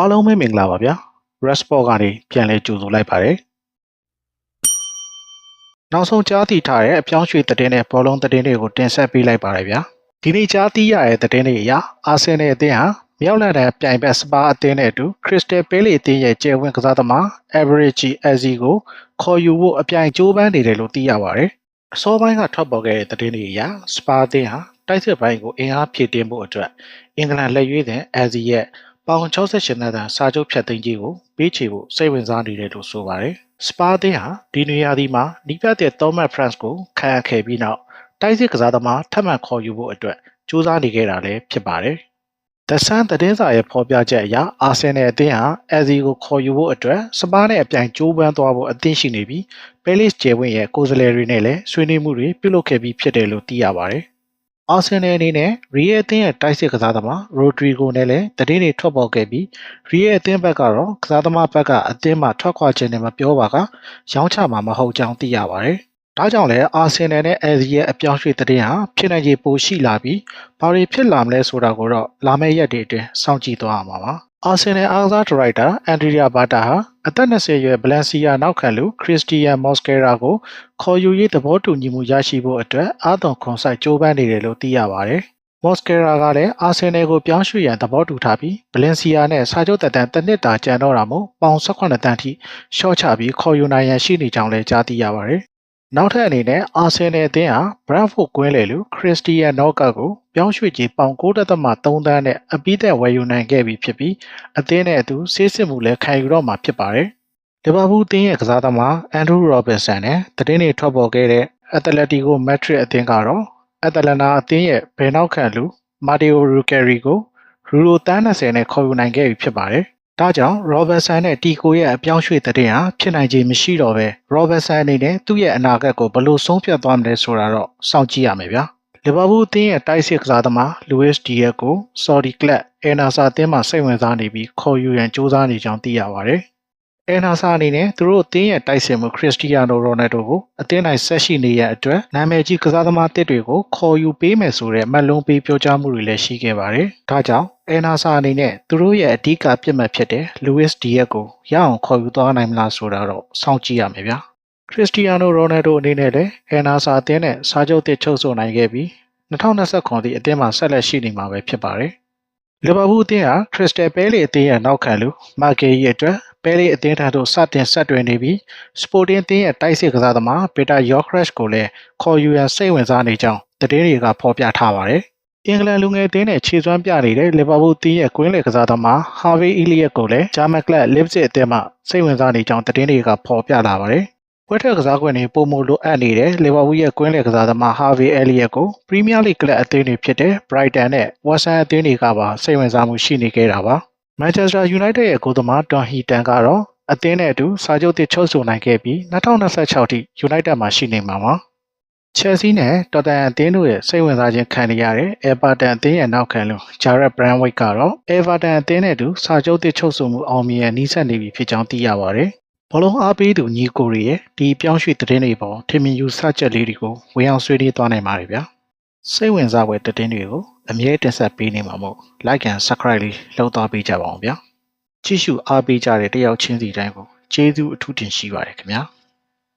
အားလုံးပဲမင်္ဂလာပါဗျာ Resport ကနေပြန်လဲကြိုဆိုလိုက်ပါတယ်နောက်ဆုံးကြားသိထားတဲ့အပြောင်းရွှေ့သတင်းနဲ့ဘောလုံးသတင်းတွေကိုတင်ဆက်ပေးလိုက်ပါတယ်ဗျာဒီနေ့ကြားသိရတဲ့သတင်းတွေအရအာဆင်နယ်အသင်းဟာမြောက်လန်ဒန်ပြိုင်ဘက်စပါအသင်းနဲ့အတူခရစ္စတယ်ပဲလီအသင်းရဲ့ကျယ်ဝန်းကစားသမား Average Azzi ကိုခေါ်ယူဖို့အပြိုင်ကြိုးပမ်းနေတယ်လို့သိရပါတယ်အစောပိုင်းကထွက်ပေါ်ခဲ့တဲ့သတင်းတွေအရစပါအသင်းဟာတိုက်စစ်ပိုင်းကိုအင်အားဖြည့်တင်းဖို့အတွက်အင်္ဂလန်လက်ရွေးတဲ့ Azzi ရဲ့ ပေါင်68နှစ်သားစာချုပ်ဖြတ်သိမ်းကြီးကိုပေးချေဖို့စိတ်ဝင်စားနေတယ်လို့ဆိုပါတယ်။စပါးအသင်းဟာဒီနေရာဒီမှာနီးပြတဲ့ Thomas France ကိုခံရခဲ့ပြီးနောက်တိုက်စစ်ကစားသမားထပ်မံခေါ်ယူဖို့အတွက်ကြိုးစားနေခဲ့တာလည်းဖြစ်ပါတယ်။ The Sun သတင်းစာရဲ့ဖော်ပြချက်အရအာဆင်နယ်အသင်းဟာအဇီကိုခေါ်ယူဖို့အတွက်စပါးနဲ့အပြိုင်ကြိုးပမ်းသွားဖို့အသင့်ရှိနေပြီးပဲလစ်ဂျယ်ဝင်းရဲ့ကိုယ်စားလှယ်တွေနဲ့လည်းဆွေးနွေးမှုတွေပြုလုပ်ခဲ့ပြီးဖြစ်တယ်လို့သိရပါတယ်။ အာဆင်နယ်အနေနဲ့ရီယယ်အသင်းရဲ့တိုက်စစ်ကစားသမားရိုဒရီဂိုနဲ့လည်းတည်င်းတွေထွက်ပေါ်ခဲ့ပြီးရီယယ်အသင်းဘက်ကတော့ကစားသမားဘက်ကအသင်းမှထွက်ခွာခြင်းနဲ့မပြောပါကရောင်းချမှာမဟုတ်ကြောင်းသိရပါတယ်။ဒါကြောင့်လည်းအာဆင်နယ်နဲ့အဲဇီရဲ့အပြောင်းရွှေ့တည်င်းဟာဖြစ်နိုင်ခြေပိုရှိလာပြီးဘာတွေဖြစ်လာမလဲဆိုတာကိုတော့လာမယ့်ရက်တွေအတွင်းစောင့်ကြည့်သွားရမှာပါ။ အာဆင်နယ်အားကစားဒါရိုက်တာအန်ဒရီယာဘာတာဟာအသက်20ရွယ်ဗလန်စီယာနောက်ခံလူခရစ္စတီယန်မော့စကဲရာကိုခေါ်ယူရေးသဘောတူညီမှုရရှိဖို့အတွက်အာသွန်ခွန်ဆိုင်ကြိုးပမ်းနေတယ်လို့သိရပါတယ်။မော့စကဲရာကလည်းအာဆင်နယ်ကိုပြောင်းရွှေ့ရန်သဘောတူထားပြီးဗလန်စီယာနဲ့စာချုပ်သက်တမ်းတစ်နှစ်တာကျန်တော့တာမို့ပေါင်18တန်းထိရှော့ချပြီးခေါ်ယူနိုင်ရန်ရှိနေကြောင်းလည်းကြားသိရပါတယ်။ နောက်ထပ်အနေနဲ့အာဆင်နယ်အသင်းဟာဘရန့်ဖို့ကွင်းလေလူခရစ္စတီယန်နော့ကတ်ကိုပြောင်းရွှေ့ကြီးပေါင်9.3တန်းနဲ့အပိသက်ဝယ်ယူနိုင်ခဲ့ပြီဖြစ်ပြီးအသင်းနဲ့အတူဆေးစစ်မှုလည်းခံယူတော့မှာဖြစ်ပါတယ်။လီဗာပူးအသင်းရဲ့ကစားသမားအန်ဒရူရောဘင်ဆန်နဲ့တည်င်းတွေထွက်ပေါ်ခဲ့တဲ့အက်တလက်တီကိုမက်ထရစ်အသင်းကတော့အက်တလနာအသင်းရဲ့ဘယ်နောက်ခံလူမာတီယိုရူကယ်ရီကိုရူရိုတန်း20နဲ့ခေါ်ယူနိုင်ခဲ့ပြီဖြစ်ပါတယ်။ ဒါကြောင့်ရောဘတ်ဆန်နဲ့တီကိုရဲ့အပြောင်းရွှေ့တဲ့တင်ဟာဖြစ်နိုင်ခြေမရှိတော့ပဲရောဘတ်ဆန်အနေနဲ့သူ့ရဲ့အနာဂတ်ကိုဘယ်လိုဆုံးဖြတ်သွားမလဲဆိုတာတော့စောင့်ကြည့်ရမယ်ဗျာ။လီဗာပူးအသင်းရဲ့တိုက်စစ်ကစားသမားလူးစ်ဒီယက်ကိုဆော်ဒီကလပ်အဲနာဆာအသင်းမှစိတ်ဝင်စားနေပြီးခေါ်ယူရန်ကြိုးစားနေကြောင်းသိရပါတယ်။အဲနာဆာအနေနဲ့သူတို့အသင်းရဲ့တိုက်စစ်မှုခရစ္စတီယာနိုရိုနယ်ဒိုကိုအသင်းနိုင်ဆက်ရှိနေရအတွက်နာမည်ကြီးကစားသမားတစ်တွေကိုခေါ်ယူပေးမယ်ဆိုတဲ့မှတ်လုံးပေးပြောကြားမှုတွေလည်းရှိခဲ့ပါတယ်။ဒါကြောင့် အဲနာဆာအနေနဲ့သူတို့ရဲ့အဓိကပြစ်မှတ်ဖြစ်တဲ့လူးစ်ဒီယက်ကိုရအောင်ခေါ်ယူသွားနိုင်မလားဆိုတာတော့စောင့်ကြည့်ရမယ်ဗျာ။ခရစ္စတီယာနိုရိုနယ်ဒိုအနေနဲ့လည်းအဲနာဆာအသင်းနဲ့စာချုပ်တစ်ချုပ်ဆိုနိုင်ခဲ့ပြီး2020ခုနှစ်အသင်းမှာဆက်လက်ရှိနေမှာပဲဖြစ်ပါတယ်။လီဗာပူးအသင်းဟာခရစ္စတယ်ပဲလီအသင်းရဲ့နောက်ခံလူမာဂေရဲ့အတွက်ပဲလီအသင်းထံသို့စတင်ဆက်တွယ်နေပြီးစပိုတင်အသင်းရဲ့တိုက်စစ်ကစားသမားပီတာယော့ခရက်ကိုလည်းခေါ်ယူရန်စိတ်ဝင်စားနေကြောင်းသတင်းတွေကဖော်ပြထားပါတယ်။ အင်္ဂလန်လူငယ်အသင်းနဲ့ခြေစွမ်းပြနေတဲ့လီဗာပူးအသင်းရဲ့ကွင်းလယ်ကစားသမားဟာဗီအီလီယက်ကိုလည်းဂျာမန်ကလပ်လစ်စစ်အသင်းမှစိတ်ဝင်စားနေကြောင်းသတင်းတွေကဖော်ပြလာပါတယ်။ပွဲထွက်ကစားကွင်းတွေပုံမလိုအပ်နေတဲ့လီဗာပူးရဲ့ကွင်းလယ်ကစားသမားဟာဗီအဲလီယက်ကိုပရီးမီးယားလိကလပ်အသင်းတွေဖြစ်တဲ့ Brighton နဲ့ West Ham အသင်းတွေကပါစိတ်ဝင်စားမှုရှိနေခဲ့တာပါ။ Manchester United ရဲ့ကိုယ်သမားဒေါန်ဟီတန်ကတော့အသင်းနဲ့အတူစာချုပ်တစ်ချုပ်ဆိုနိုင်ခဲ့ပြီး2026ထိ United မှာရှိနေမှာပါ။ Chelsea နဲ့ Tottenham အသင်းတို့ရဲ့စိတ်ဝင်စားခြင်းခံနေရတဲ့ Everton အသင်းရဲ့နောက်ခံလူ Jared Brandweight ကတော့ Everton အသင်းနဲ့အတူစာချုပ်တစ်ချုပ်ဆိုမှုအောင်မြင်ရန်နှီးစပ်နေပြီဖြစ်ကြောင်းသိရပါတယ်။ဘောလုံးအားပေးသူညီကိုရီရဲ့ဒီပြောင်းရွှေ့သတင်းတွေပေါ်ထင်မြင်ယူဆချက်လေးတွေကိုဝင်အောင်ဆွေးနွေးသွားနိုင်ပါတယ်ဗျာ။စိတ်ဝင်စားဖွယ်သတင်းတွေကိုအမြဲတင်ဆက်ပေးနေမှာမို့ like and subscribe လေးလုပ်သွားပေးကြပါအောင်ဗျာ။ကြည့်ရှုအားပေးကြတဲ့တယောက်ချင်းစီတိုင်းကိုကျေးဇူးအထူးတင်ရှိပါတယ်ခင်ဗျာ။